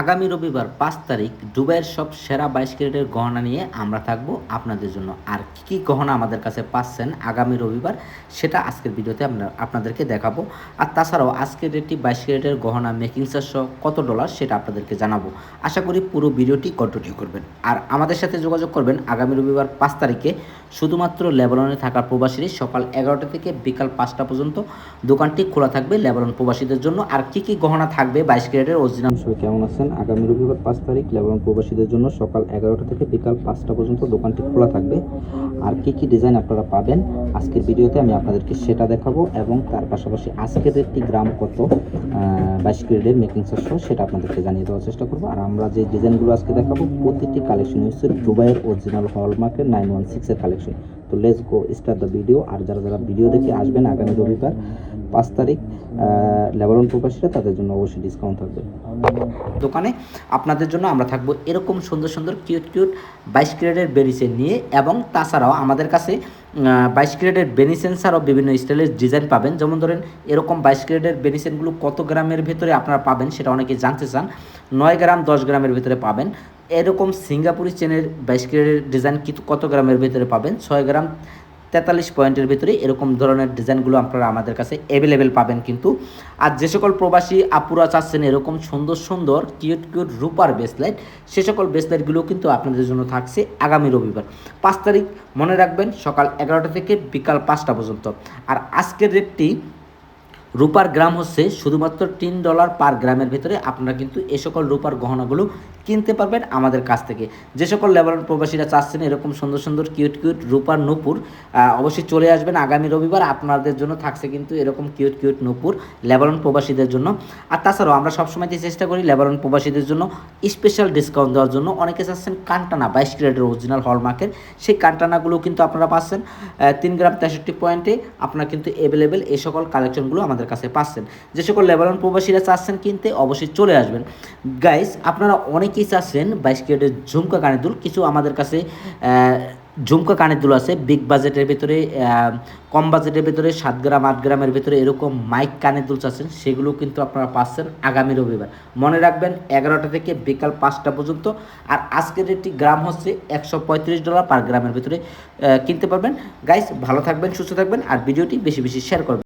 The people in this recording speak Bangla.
আগামী রবিবার পাঁচ তারিখ দুবাইয়ের সব সেরা বাইশ ক্যারেটের গহনা নিয়ে আমরা থাকব আপনাদের জন্য। আর কী কী গহনা আমাদের কাছে পাচ্ছেন আগামী রবিবার, সেটা আজকের ভিডিওতে আমরা আপনাদেরকে দেখাবো। আর তাছাড়াও আজকের একটি বাইশ ক্যারেটের গহনা মেকিং সহ কত ডলার সেটা আপনাদেরকে জানাব। আশা করি পুরো ভিডিওটি কন্টিনিউ করবেন। আর আমাদের সাথে যোগাযোগ করবেন আগামী রবিবার পাঁচ তারিখে শুধুমাত্র লেবাননে থাকা প্রবাসীরা সকাল এগারোটা থেকে বিকাল পাঁচটা পর্যন্ত দোকানটি খোলা থাকবে লেবানন প্রবাসীদের জন্য। আর কি কি গহনা থাকবে বাইশ ক্যারেটের অরিজিনাল কেমন আছেন আগামী রবিবার পাঁচ তারিখ লেবানন প্রবাসীদের জন্য সকাল এগারোটা থেকে বিকাল পাঁচটা পর্যন্ত দোকানটি খোলা থাকবে। আর কি কি ডিজাইন আপনারা পাবেন আজকের ভিডিওতে আমি আপনাদেরকে সেটা দেখাবো এবং তার পাশাপাশি আজকের একটি গ্রাম কত বাইশ ক্যারেটের মেকিং চার্জ সেটা আপনাদেরকে জানিয়ে দেওয়ার চেষ্টা করব। আর আমরা যে ডিজাইনগুলো আজকে দেখাবো, প্রতিটি কালেকশন হচ্ছে দুবাইয়ের অরিজিনাল হলমার্কের নাইন ওয়ান সিক্সের কালেকশন তো let's go start the video আর যারা যারা ভিডিও দেখে আসবেন আগামী রবিবার পাঁচ তারিখ লেবারন প্রবাসীরা তাদের জন্য অবশ্যই ডিসকাউন্ট থাকবে। দোকানে আপনাদের জন্য আমরা থাকব এরকম সুন্দর সুন্দর কিউট কিউট বাইশ ক্যারেটের বেরিসেন নিয়ে এবং তাছাড়াও আমাদের কাছে বাইশ ক্যারেটের বেনিসেন ছাড়াও বিভিন্ন স্টাইলের ডিজাইন পাবেন। যেমন ধরেন, এরকম বাইশ ক্যারেটের বেনিসেনগুলো কত গ্রামের ভেতরে আপনারা পাবেন সেটা অনেকে জানতে চান। নয় গ্রাম, দশ গ্রামের ভেতরে পাবেন। এরকম সিঙ্গাপুরি চেনের বাইশ ক্যারেটের ডিজাইন কত গ্রামের ভেতরে পাবেন? ছয় গ্রাম তেতাল্লিশ পয়েন্টের ভিতরে এরকম ধরনের ডিজাইনগুলো আপনারা আমাদের কাছে অ্যাভেলেবেল পাবেন কিন্তু। আর যে সকল প্রবাসী আপুরা চাচ্ছেন এরকম সুন্দর সুন্দর কিউট কিউট রূপার ব্রেসলাইট সে সকল ব্রেসলাইটগুলো কিন্তু আপনাদের জন্য থাকছে আগামী রবিবার। পাঁচ তারিখ মনে রাখবেন সকাল এগারোটা থেকে বিকাল পাঁচটা পর্যন্ত। আর আজকের রেটটি রূপার গ্রাম হচ্ছে শুধুমাত্র তিন ডলার পার গ্রামের ভিতরে। আপনারা কিন্তু এ সকল রূপার গহনাগুলো কিনতে পারবেন আমাদের কাছ থেকে। যে সকল লেবানন প্রবাসীরা চাচ্ছেন এরকম সুন্দর সুন্দর কিউট কিউট রূপার নূপুর অবশ্যই চলে আসবেন আগামী রবিবার। আপনাদের জন্য থাকছে কিন্তু এরকম কিউট কিউট নূপুর লেবারন প্রবাসীদের জন্য। আর তাছাড়াও আমরা সবসময় চেষ্টা করি লেবানন প্রবাসীদের জন্য স্পেশাল ডিসকাউন্ট দেওয়ার জন্য। অনেকে চাচ্ছেন কান্টানা বাইশ ক্যারেটের অরিজিনাল হলমার্কের সেই কান্টানাগুলো কিন্তু আপনারা পাচ্ছেন তিন গ্রাম তেষট্টি পয়েন্টে আপনারা কিন্তু অ্যাভেলেবেল এই সকল কালেকশনগুলো আমাদের কাছে পাচ্ছেন। যে সকল লেবানন প্রবাসীরা চাচ্ছেন কিনতে অবশ্যই চলে আসবেন। গাইস আপনারা অনেকেই চাচ্ছেন বাইশ ক্যারেটের ঝুমকা কানের দুল। কিছু আমাদের কাছে ঝুমকা কানের দুল আছে। বিগ বাজেটের ভিতরে কম বাজেটের ভিতরে, সাত গ্রাম, আট গ্রামের ভিতরে এরকম মাইক কানের দুল চাচ্ছেন। সেগুলো কিন্তু আপনারা পাচ্ছেন আগামী রবিবার। মনে রাখবেন, এগারোটা থেকে বিকাল পাঁচটা পর্যন্ত। আর আজকের একটি গ্রাম হচ্ছে একশো পঁয়ত্রিশ ডলার পার গ্রামের ভিতরে কিনতে পারবেন। গাইস ভালো থাকবেন, সুস্থ থাকবেন। আর ভিডিওটি বেশি বেশি শেয়ার করবেন।